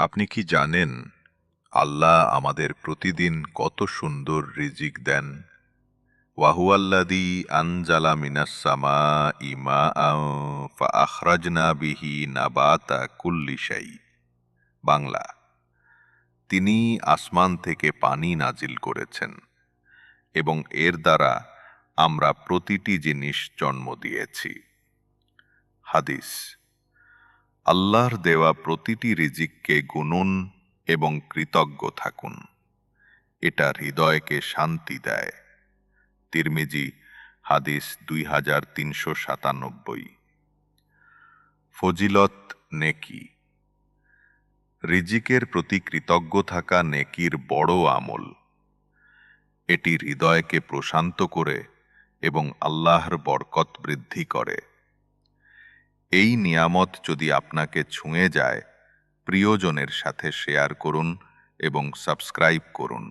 আপনি কি জানেন আল্লাহ আমাদের প্রতিদিন কত সুন্দর রিজিক দেন? ওয়াহুয়াল্লাদি আনজালা মিনাস-সামা ইমা আখরাজনা বিহি নাবাতা কুল্লি শাই। বাংলা, তিনি আসমান থেকে পানি নাজিল করেছেন এবং এর দ্বারা আমরা প্রতিটি জিনিস জন্ম দিয়েছি। হাদিস আল্লাহর দেওয়া প্রতিটি রিজিককে গুনুন এবং কৃতজ্ঞ থাকুন। এটা হৃদয়কে শান্তি দেয়। তিরমিজি, হাদিস দুই হাজার তিনশো সাতানব্বই। ফজিলত নেকি। রিজিকের প্রতি কৃতজ্ঞ থাকা নেকির বড় আমল। এটি হৃদয়কে প্রশান্ত করে এবং আল্লাহর বরকত বৃদ্ধি করে। এই নিয়ামত যদি আপনাকে ছুঁয়ে যায় প্রিয়জনের সাথে শেয়ার করুন এবং সাবস্ক্রাইব করুন।